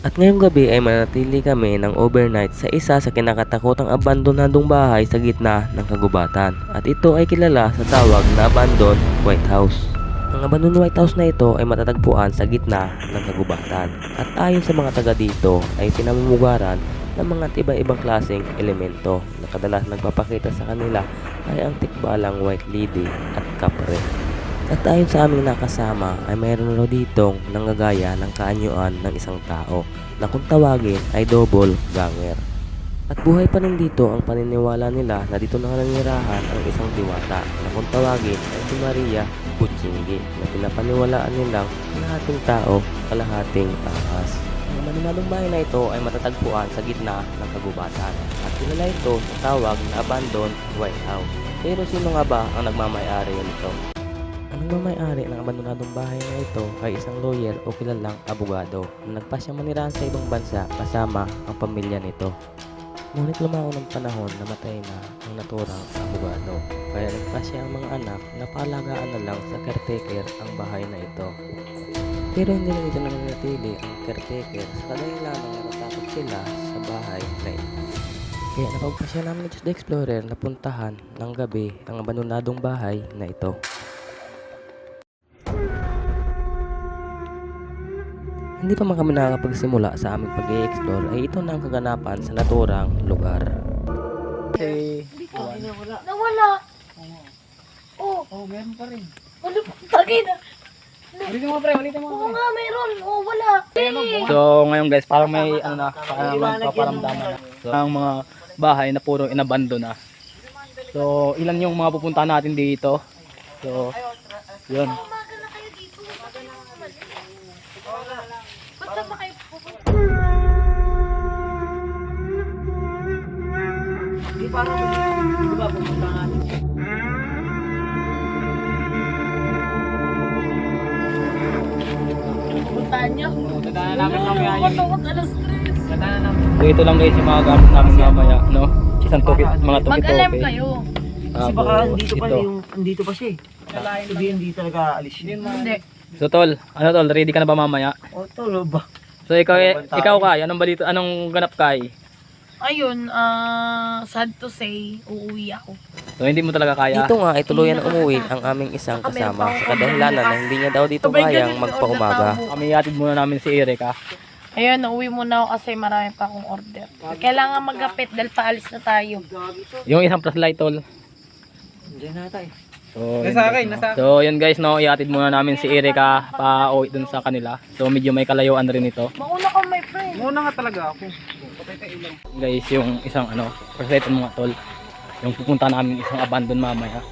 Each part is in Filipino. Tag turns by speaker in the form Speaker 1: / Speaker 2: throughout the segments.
Speaker 1: At ngayong gabi ay manatili kami ng overnight sa isa sa kinakatakutang abandonadong bahay sa gitna ng kagubatan. At ito ay kilala sa tawag na Abandon White House. Ang Abandon White House na ito ay matatagpuan sa gitna ng kagubatan. At ayon sa mga taga dito ay pinamumugaran ng mga iba-ibang klaseng elemento na kadalas nagpapakita sa kanila ay ang tikbalang white lady at kapre. At ayon sa aming nakasama ay mayroon raw ditong nanggagaya ng kaanyuan ng isang tao na kung tawagin ay double ganger. At buhay pa rin dito ang paniniwala nila na dito na nanirahan ang isang diwata na kung tawagin ay si Maria Butchinggi na pinapaniwalaan nilang kalahating tao, kalahating ahas. Ang manimadong bahay na ito ay matatagpuan sa gitna ng kagubatan at kilala ito sa tawag na Abandoned White House. Pero sino nga ba ang nagmamayari nito? Ang nagmamayari ng abandonadong bahay na ito ay isang lawyer o kilalang abogado na nagpasya manirahan sa ibang bansa kasama ang pamilya nito. Ngunit lumako ng panahon na matay na ang naturang abogado. Kaya nagpasya ang mga anak na palagaan na lang sa caretaker ang bahay na ito. Pero hindi na dito nananatili ang caretaker sa kadahilan ng natatakot sila sa bahay na ito. Kaya napagpasya namin ni Diyos the Explorer na puntahan ng gabi ang abandonadong bahay na ito. Hindi pa man kami nakakapagsimula sa aming pag explore ay ito na ang kaganapan sa naturang lugar.
Speaker 2: Nawala. Oh,
Speaker 3: Oh, meron pa rin.
Speaker 2: ano po? Tagay na.
Speaker 3: Ulitin mo pre, ulitin mo.
Speaker 2: Oo nga, mayroon. Oh, wala. Eh.
Speaker 3: So ngayon guys, parang may ano na, parang magpaparamdaman na. So, ang mga bahay na puro inabando na. So ilan yung mga pupunta natin dito. So yun.
Speaker 2: Umaga na kayo dito. Umaga na naman. Ba't saan ba kayo pupunta?
Speaker 3: Di parang di ba pupunta natin?
Speaker 2: Puntahan niyo.
Speaker 3: Dadaanan namin mamaya yun.
Speaker 2: Matawag alas stress.
Speaker 3: Dadaanan namin. So ito lang guys yung mga gamit namin mamaya, no? Isang toki, mga toki-toki.
Speaker 2: Mag-alam kayo.
Speaker 4: Kasi baka dito pa yung andito pa siya eh. Sabihin hindi talaga alis yun.
Speaker 2: Hindi.
Speaker 3: So tol, ano tol, ready ka na ba mamaya?
Speaker 4: O tolo ba?
Speaker 3: So ikaw, ikaw kay, anong balito, anong ganap kay?
Speaker 2: Ayun, ah, sad to say, uuwi ako.
Speaker 3: So hindi mo talaga kaya?
Speaker 1: Dito nga ay tuluyan na umuwi ang aming isang kasama sa kadahilanan na hindi niya daw dito kayang magpaumaga.
Speaker 3: Kami yatid muna namin si Erika.
Speaker 2: Ayun, nauwi muna ako kasi marami pa akong order. Kailangan magapit dahil paalis na tayo.
Speaker 3: Yung isang plus light tol.
Speaker 4: Diyan na tayo.
Speaker 3: So, nasa akin, nasa So, yun guys, no, iatid muna namin si Erika pa uwi dun sa kanila. So, medyo may kalayuan rin ito.
Speaker 2: Mauna ka, my friend.
Speaker 4: Muna nga talaga ako.
Speaker 3: Guys, yung isang ano, mo nga tol. Yung pupunta namin isang abandon mamaya.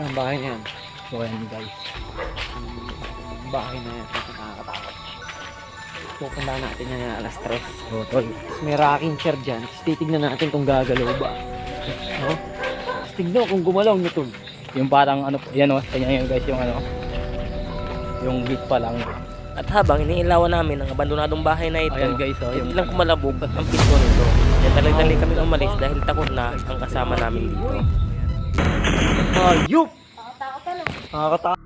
Speaker 4: Ang bahay na yan.
Speaker 3: So, ayan guys.
Speaker 4: Ang bahay na yan. Nakakatakot. Pupunta natin yan alas tres.
Speaker 3: So, tol.
Speaker 4: May rocking chair dyan. Tapos titignan natin kung gagalaw ba. No? Tapos tignan kung gumalaw na tol.
Speaker 3: Yung parang ano, yan o, kanya yun guys, yung ano, yung gate pa lang.
Speaker 1: At habang iniilawan namin ang abandonadong bahay na ito,
Speaker 3: Ayan guys, oh, yung
Speaker 1: hindi lang kumalabog at ang pinto nito. Kaya dali-dali kami umalis dahil takot na ang kasama namin dito.
Speaker 4: Hayop!
Speaker 2: Takot ka lang.
Speaker 4: Nakakatakot.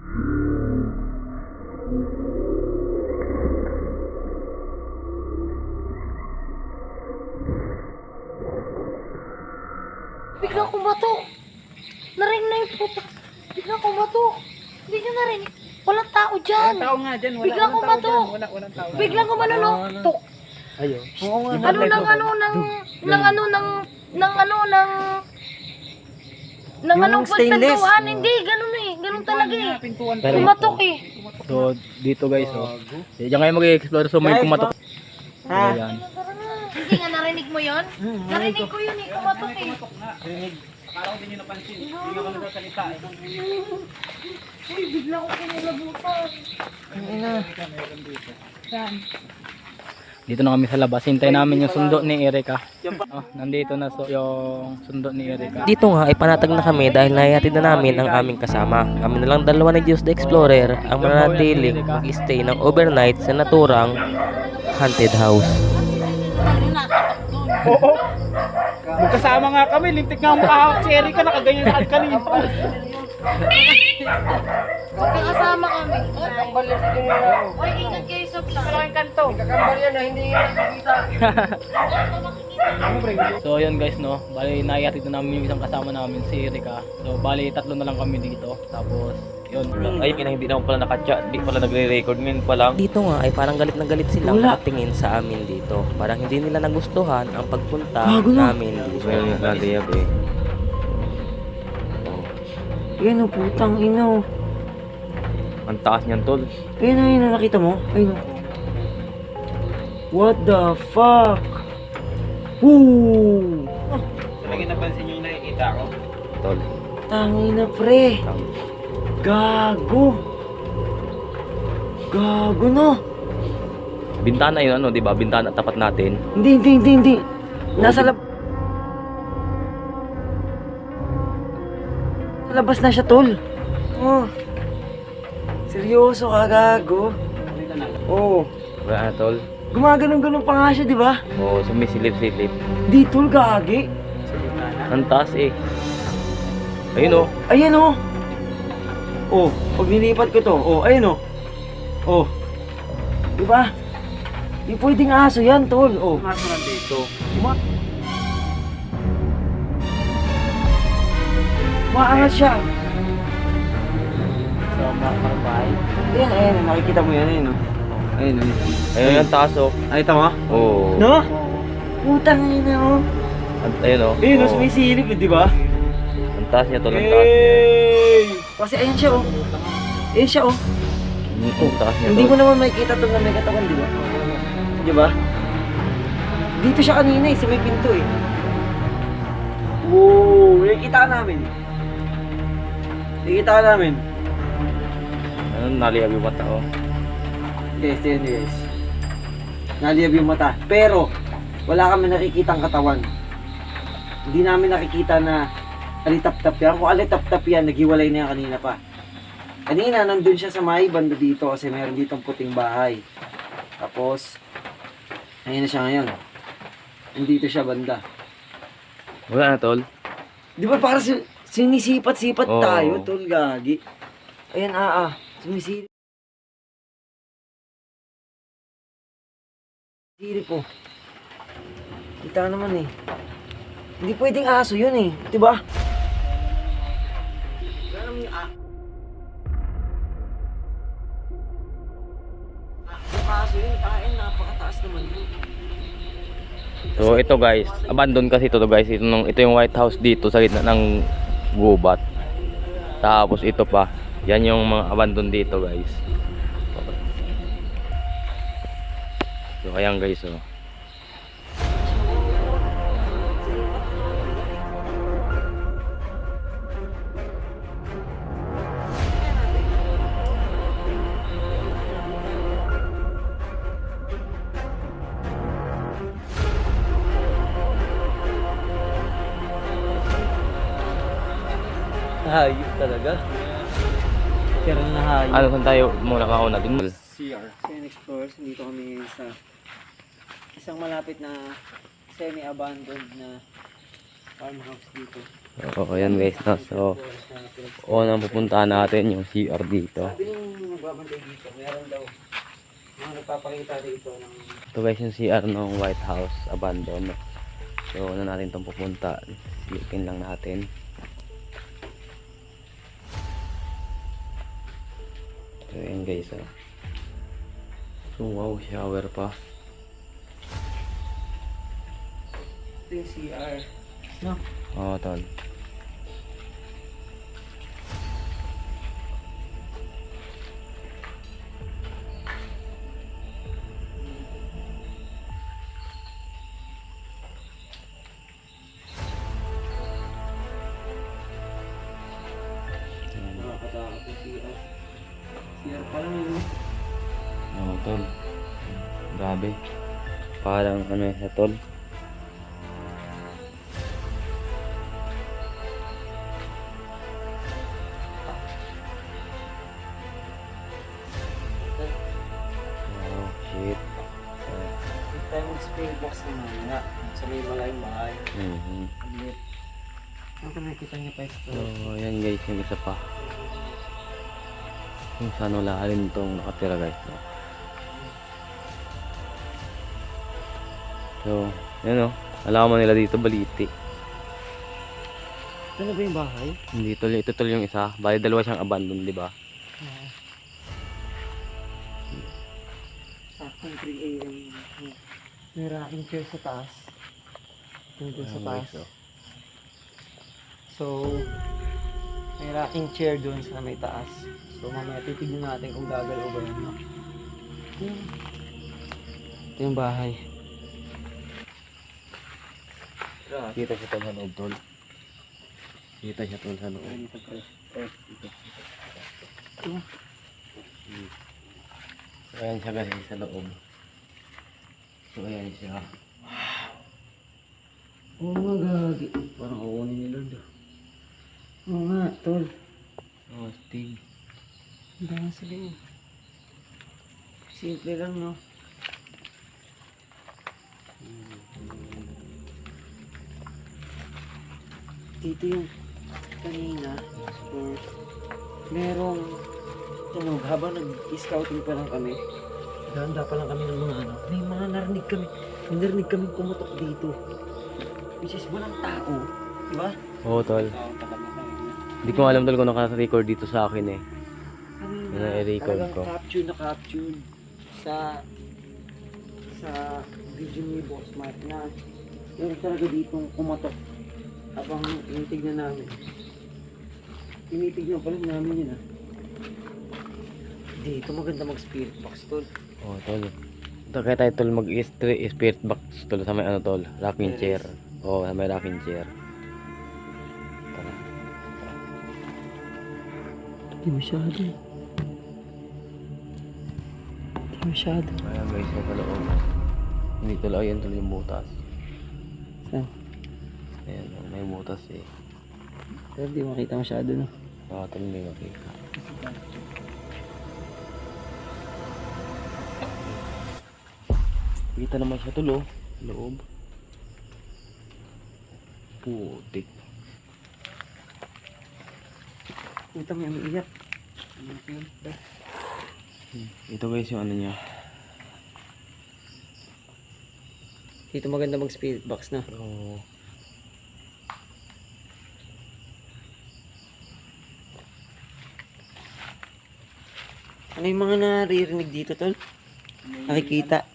Speaker 2: Biglang kumatok. Narinig na yung puta. Biglang kumatok. Hindi nyo narinig. Walang tao dyan.
Speaker 3: Tao nga dyan,
Speaker 2: Biglang kumatok.
Speaker 3: Wala, walang tao.
Speaker 2: Biglang kumano no. Tok.
Speaker 3: Ayun.
Speaker 4: Oo nga.
Speaker 2: Ano nang ano nang nang ano nang nang ano nang nang anong
Speaker 4: stainless.
Speaker 2: pagtanduhan. Hindi, ganun eh. Ganun talaga eh.
Speaker 3: Pero-
Speaker 2: Kumatok eh.
Speaker 3: So, dito guys, oh. Diyan kayo mag-explore, so may kumatok.
Speaker 4: Ha?
Speaker 2: Hindi nga narinig mo yon? Narinig ko yun eh. Kumatok eh. Uy, bigla ko kinilabutan.
Speaker 4: Ang ina.
Speaker 2: Yan.
Speaker 3: Dito na kami sa labas. Hintay namin yung sundo ni Erika. Oh, nandito na so, yung sundo ni Erika.
Speaker 1: Dito nga ay panatag na kami dahil naihatid na namin ang aming kasama. Kami na lang dalawa ni Diyos the Explorer ang mananatiling mag-stay ng overnight sa naturang haunted house.
Speaker 3: Oo. Magkasama nga kami. Lintik nga makahawak si Erika. Nakaganyan sa kanina.
Speaker 2: Magkakasama kami. Uy, ingat kayo sa vlog. lang to. Kakambal yan na hindi nakikita.
Speaker 5: So yun guys no, bali naihatid na namin yung isang kasama namin si Erika. So bali tatlo na lang kami dito. Tapos yun.
Speaker 6: Ay, kina hindi naman pala nakatcha, di pala nagre-record ngayon pa lang. Dito nga ay parang galit na galit sila
Speaker 4: Wala.
Speaker 6: nakatingin sa amin dito. Parang hindi nila nagustuhan ang pagpunta
Speaker 4: Gago na.
Speaker 6: namin dito. Well, naliyab eh.
Speaker 4: Ayun o, putang ina o.
Speaker 6: Ang taas niyan, tol.
Speaker 4: Ayun o, ayun o, nakita mo? Ayun o. What the fuck? Woo!
Speaker 6: Tol.
Speaker 4: Tangina pre. Gago. Gago no.
Speaker 6: Bintana yun, ano, di ba? Bintana tapat natin.
Speaker 4: Hindi, hindi, hindi, hindi. Nasa lab... Labas na siya, tol. Oh. Seryoso ka, gago. Oo. Oh.
Speaker 6: Wala na, tol.
Speaker 4: Gumaganon-ganon pa nga siya, di ba?
Speaker 6: Oo, sumisilip-silip.
Speaker 4: Di, tol, gagi.
Speaker 6: Ang taas eh. Ayun oh.
Speaker 4: Ayan, oh. Oh, pag nilipat ko to, oh, ayun, oh. Oh. Di ba? Di pwedeng aso yan, tol. Oh.
Speaker 5: Aso nandito.
Speaker 4: Maangat siya.
Speaker 5: So makakarbay.
Speaker 4: Ayan, ayan, nakikita mo yan, ayun, oh. Ayun, ayun.
Speaker 6: Ayun ang taas oh.
Speaker 4: Ay, tama?
Speaker 6: Oo.
Speaker 4: No? Putang ina, oh.
Speaker 6: Ang- Ayun oh.
Speaker 4: Ayun, oh, eh, di ba?
Speaker 6: Ang taas niya, tol. Ang taas niya.
Speaker 4: Hey! Kasi ayun siya, oh. Ayun siya, oh.
Speaker 6: Mm, Ang taas niya,
Speaker 4: Hindi mo naman makikita to na may katawan, di ba? Di ba? Dito siya kanina eh, sa may pinto eh. Wow! Nakikita ka namin. Nakikita ka namin.
Speaker 6: Ano, naliyab yung mata oh.
Speaker 4: Yes, yes, yes. Naliyab yung mata. Pero, wala kami nakikitang katawan. Hindi namin nakikita na alitap-tap yan. Kung alitap-tap yan, naghiwalay na yan kanina pa. Kanina, nandun siya sa may banda dito kasi meron ditong puting bahay. Tapos, ayun na siya ngayon. Nandito siya banda.
Speaker 6: Wala na, tol.
Speaker 4: Di ba para si- sinisipat-sipat
Speaker 6: Oo.
Speaker 4: tayo, tol, gagi. Ayan, ah, ah. Sumisirip. Sirip po. Kita naman eh. Hindi pwedeng aso yun eh. Di ba? Wala naman yung ah. Ah, Yung aso yun, kain, napakataas naman yun.
Speaker 6: So ito guys, abandon kasi ito to guys. Ito, nung, ito yung White House dito sa gitna ng gubat. Tapos ito pa. Yan yung mga abandon dito guys. So ayan guys oh.
Speaker 4: Hayop talaga. Pero na hayop.
Speaker 6: Ano saan tayo muna kauna dun?
Speaker 4: CR. Sen Explorers, dito kami sa isang malapit na semi-abandoned na farmhouse dito.
Speaker 6: Oo, ayan guys no. So, unang pupuntahan natin yung CR dito.
Speaker 4: Sabi nung magbabantay dito, meron daw mga nagpapakita dito ng
Speaker 6: Ito guys yung CR ng White House, abandon. So, ano natin itong pupunta. Silipin lang natin. So, ayan guys oh. So, wow, shower pa.
Speaker 4: ito yung CR. No?
Speaker 6: Oo, tol.
Speaker 4: CR pa lang yun.
Speaker 6: Oo, tol. Grabe. Parang ano sa tol. Kung saan wala rin itong nakatira guys. No? So, yun o. Alaman nila dito, baliti.
Speaker 4: Ito na ba yung bahay?
Speaker 6: Hindi tol, ito tol yung isa. Bali dalawa siyang abandon, di ba?
Speaker 4: Saktong 3 a.m. May rocking chair sa taas. Ito sa taas.
Speaker 6: oh.
Speaker 4: So, may rocking chair dun sa may taas. So, mamaya titignan natin kung gagalaw ba yun. no? Ito yung bahay.
Speaker 6: Kita siya tol sa loob tol. Kita siya tol sa loob. So, ayan siya guys sa loob. So, ayan siya.
Speaker 4: Oo nga, gagi. Parang kukunin ni Lord. Oo nga, tol.
Speaker 6: Oh, stig.
Speaker 4: Ang dami sabihin. Simple lang, no? Dito yung kanina, or merong tunog habang nag-scouting pa lang kami. Ganda pa lang kami ng mga ano. May mga narinig kami. May narinig kami pumutok dito. Which is walang tao. Diba?
Speaker 6: Oo tol. Hindi ko alam tol kung naka-record dito sa akin eh.
Speaker 4: Kanina,
Speaker 6: Yan ang i-record ko.
Speaker 4: capture na capture sa sa video ni Boss Mark na yung talaga ditong kumatok habang tinitignan namin. Tinitignan pa lang namin yun ah. Dito maganda mag spirit box tol.
Speaker 6: Oo tol. Ito kaya tayo tol mag-spirit box tol sa may ano tol. Rocking chair. Oo, sa may rocking chair.
Speaker 4: Hindi masyado eh. Hindi masyado.
Speaker 6: Ayan guys, sa loob. Hindi tol, ayun tol yung butas.
Speaker 4: Saan?
Speaker 6: Ayan, may butas eh.
Speaker 4: Pero di makita masyado no.
Speaker 6: Oo tol, may makita. Kita naman siya tol oh. Loob. Putik.
Speaker 4: Mo yung umiiyak.
Speaker 6: Ito guys yung ano niya.
Speaker 4: Dito maganda mag spirit box na.
Speaker 6: Oo.
Speaker 4: Ano yung mga naririnig dito tol? Nakikita.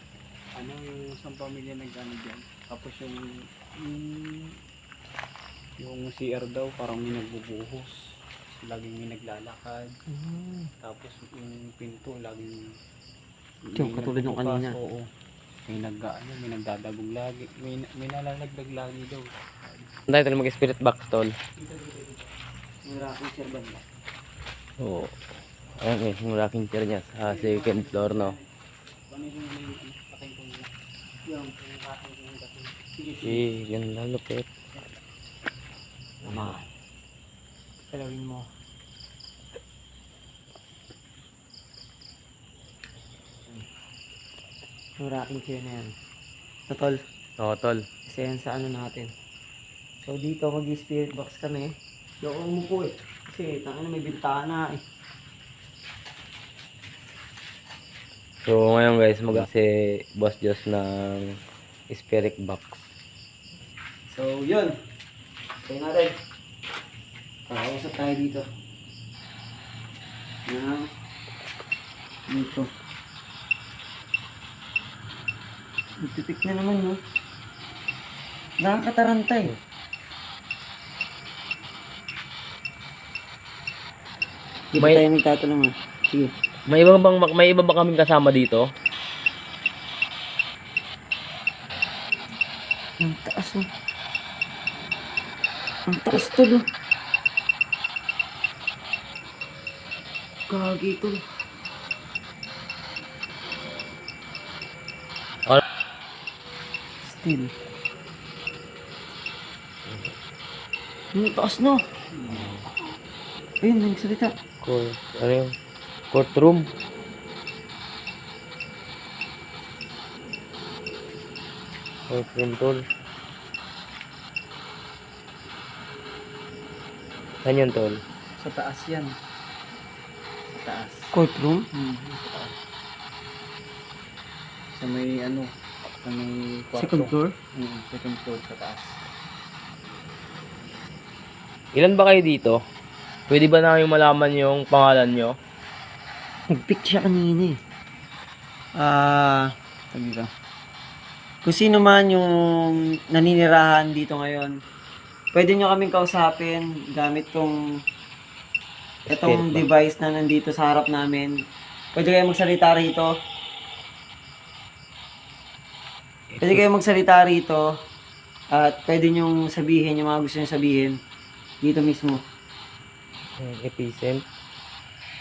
Speaker 5: Ano yung isang pamilya nag-ano dyan. Tapos yung, yung, yung CR daw parang may nagbubuhos. Laging may naglalakad. Tapos yung pinto laging
Speaker 4: Yung katulad nung
Speaker 5: nagbubukas,
Speaker 4: kanina.
Speaker 5: Oo. May nag ano, may nagdadagong lagi. May may nalalagdag lagi daw.
Speaker 6: Dahil tol mag-spirit box tol.
Speaker 4: May rocking chair banda.
Speaker 6: Oo. Ayan guys, yung rocking chair niya sa second floor no. Eh, yan lalupit.
Speaker 4: Ama. Kalawin mo. Rocking chair na yan. Ito, tol.
Speaker 6: Oo tol.
Speaker 4: Kasi yan sa ano natin. So dito mag-spirit box kami. Yung mo po eh. Kasi tanga na may bintana eh.
Speaker 6: So ngayon guys, mag si Boss Joss ng spirit box.
Speaker 4: So yun. Kaya natin. Kakausap tayo dito. Na dito. Nagpipik na naman no. Nakakataranta eh. Di ba
Speaker 6: May-
Speaker 4: tayo magtatanong ah? Sige.
Speaker 6: May iba bang may iba ba kaming kasama dito?
Speaker 4: Ang taas oh. Ang taas tol Gagi.
Speaker 6: Al-
Speaker 4: Still. Ang taas no. Ayun, nagsalita.
Speaker 6: Cool. Ano yung courtroom? Courtroom tol. Saan yun tol?
Speaker 5: Sa taas yan. Sa taas.
Speaker 4: Courtroom?
Speaker 5: Hmm. Sa may ano, Sa may kwarto.
Speaker 4: Second floor?
Speaker 5: Mm, second floor sa taas.
Speaker 6: Ilan ba kayo dito? Pwede ba namin malaman yung pangalan nyo?
Speaker 4: Nag-pick siya kanina eh. Ah,
Speaker 5: Sabi ka.
Speaker 4: kung sino man yung naninirahan dito ngayon, pwede nyo kaming kausapin gamit tong itong device na nandito sa harap namin. Pwede kayo magsalita rito. Pwede kayo magsalita rito at pwede nyo sabihin yung mga gusto nyo sabihin dito mismo
Speaker 6: Epicent.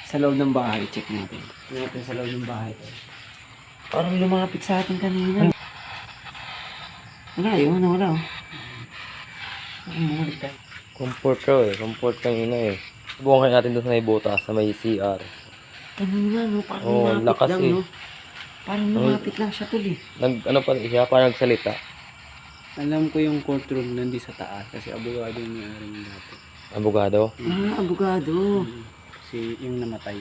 Speaker 4: sa loob ng bahay. Check natin. Check natin sa loob ng bahay. Parang lumapit sa atin kanina. Wala, yun na wala. oh. Bumalik tayo.
Speaker 6: Comfort raw eh. Comfort kanina eh. Subukan kayo natin doon sa may butas sa may CR.
Speaker 4: Kanina, no? Parang
Speaker 6: Oo,
Speaker 4: lumapit
Speaker 6: lakas
Speaker 4: lang,
Speaker 6: eh.
Speaker 4: no? Parang lumapit lang siya tol eh.
Speaker 6: Nag, ano pa rin siya, parang nagsalita.
Speaker 5: Alam ko yung courtroom nandi sa taas kasi abogado yung may-ari niya dati.
Speaker 6: Abogado.
Speaker 4: Ah, abogado.
Speaker 5: Mm. Si yung namatay.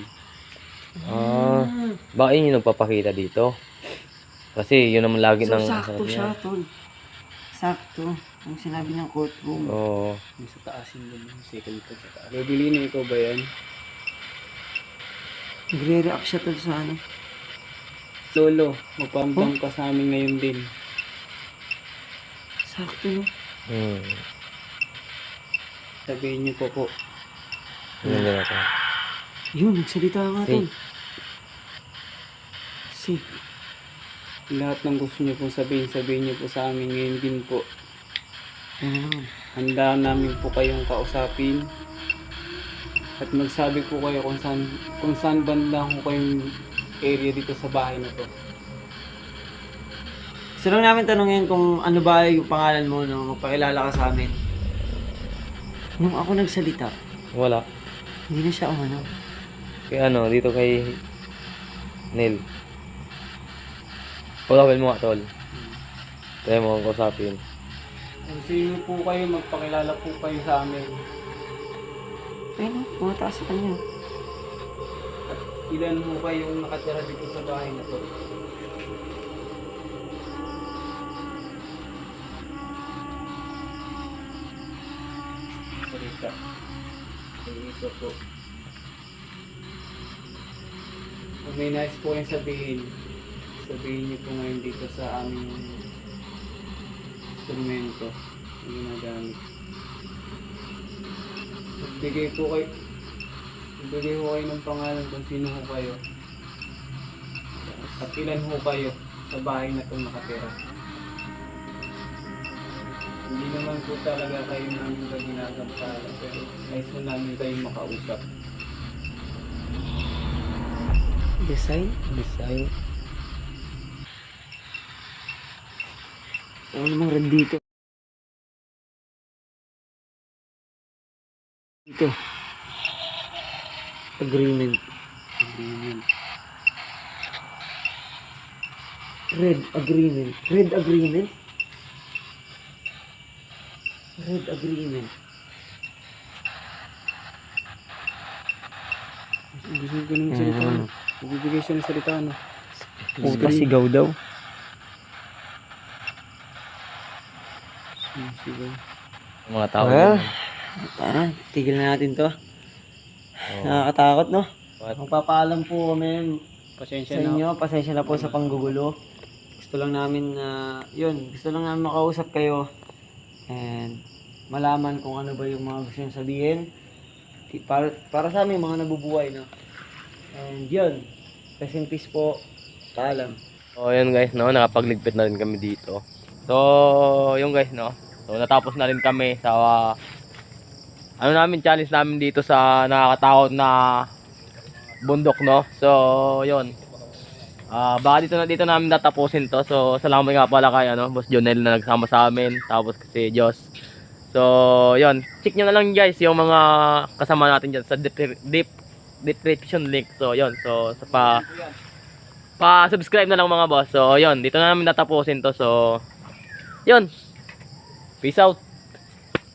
Speaker 6: Ah, baka yun yung nagpapakita dito. Kasi yun naman lagi
Speaker 4: So,
Speaker 6: ng...
Speaker 4: sakto siya, tol. Sakto. Ang sinabi ng courtroom.
Speaker 6: Oo.
Speaker 5: Yung sa taas yung yung second floor sa taas. Bibili na ikaw ba yan?
Speaker 4: Nagre-react siya tol sa ano.
Speaker 5: Lolo, magpambang ka sa amin ngayon din.
Speaker 4: Sakto, no?
Speaker 6: Hmm.
Speaker 5: Sabihin niyo po po.
Speaker 6: Yun din ako.
Speaker 4: Yun, nagsalita nga,
Speaker 6: Si.
Speaker 4: tol. Si.
Speaker 5: Lahat ng gusto niyo pong sabihin, sabihin niyo po sa amin ngayon din po.
Speaker 4: Naman?
Speaker 5: Handa namin po kayong kausapin. At magsabi po kayo kung saan, kung saan banda ko kayong area dito sa bahay na to.
Speaker 4: Gusto lang namin tanongin kung ano ba yung pangalan mo, no? Magpakilala ka sa amin. Nung ako nagsalita,
Speaker 6: Wala.
Speaker 4: hindi na siya umano.
Speaker 6: Kaya ano, dito kay Neil. Pagkawin mo nga, tol. Kaya mo akong kausapin.
Speaker 5: Kung sino po kayo, magpakilala po kayo sa amin.
Speaker 4: Ayun, no? Pumataas sa kanya.
Speaker 5: At ilan mo kayong nakatira dito sa bahay na to. Salita. Yung isa po. Kung may nais po kayong sabihin, sabihin niyo po ngayon dito sa aming instrumento na ginagamit. Magbigay po kayo, magbigay po kayo ng pangalan kung sino ho kayo. At ilan ho kayo sa bahay na itong nakatira. Hindi naman po talaga kayo namin ba ginagampalan pero nais mo namin kayong makausap.
Speaker 4: Design?
Speaker 6: Design.
Speaker 4: Ano namang red dito? Dito. Agreement.
Speaker 5: Agreement.
Speaker 4: Red agreement. Red agreement? Red agreement.
Speaker 5: Gusto ko ng salita
Speaker 4: Ah.
Speaker 5: no? Bibigay siya ng salita no?
Speaker 4: Puta sigaw daw.
Speaker 5: Hmm, Sige.
Speaker 6: Yung mga tao. Dun.
Speaker 4: Tara, tigil na natin to.
Speaker 6: Oo.
Speaker 4: Nakakatakot, no?
Speaker 6: What?
Speaker 4: Magpapaalam po kami
Speaker 5: Pasensya
Speaker 4: sa
Speaker 5: na.
Speaker 4: inyo. Pasensya na po sa panggugulo. Gusto lang namin na, yun, gusto lang namin makausap kayo. And malaman kung ano ba yung mga gusto nyo sabihin. Para, para sa amin, mga nabubuhay, no? And yun, rest in peace po. Paalam.
Speaker 6: So, yun guys, no, nakapagligpit na rin kami dito. So, yung guys, no. So, natapos na rin kami sa ah, ano namin challenge namin dito sa nakakatakot na bundok, no. So, yun. Ah, baka dito na dito namin tatapusin to. So, salamat nga pala kay ano, Boss Jonel na nagsama sa amin, tapos kasi Diyos. So, yun. Check nyo na lang guys yung mga kasama natin dyan sa deep, deep description link. So, yun. So, sa pa pa-subscribe na lang mga boss. So, yun. Dito na namin tatapusin to. So, yun. Peace out.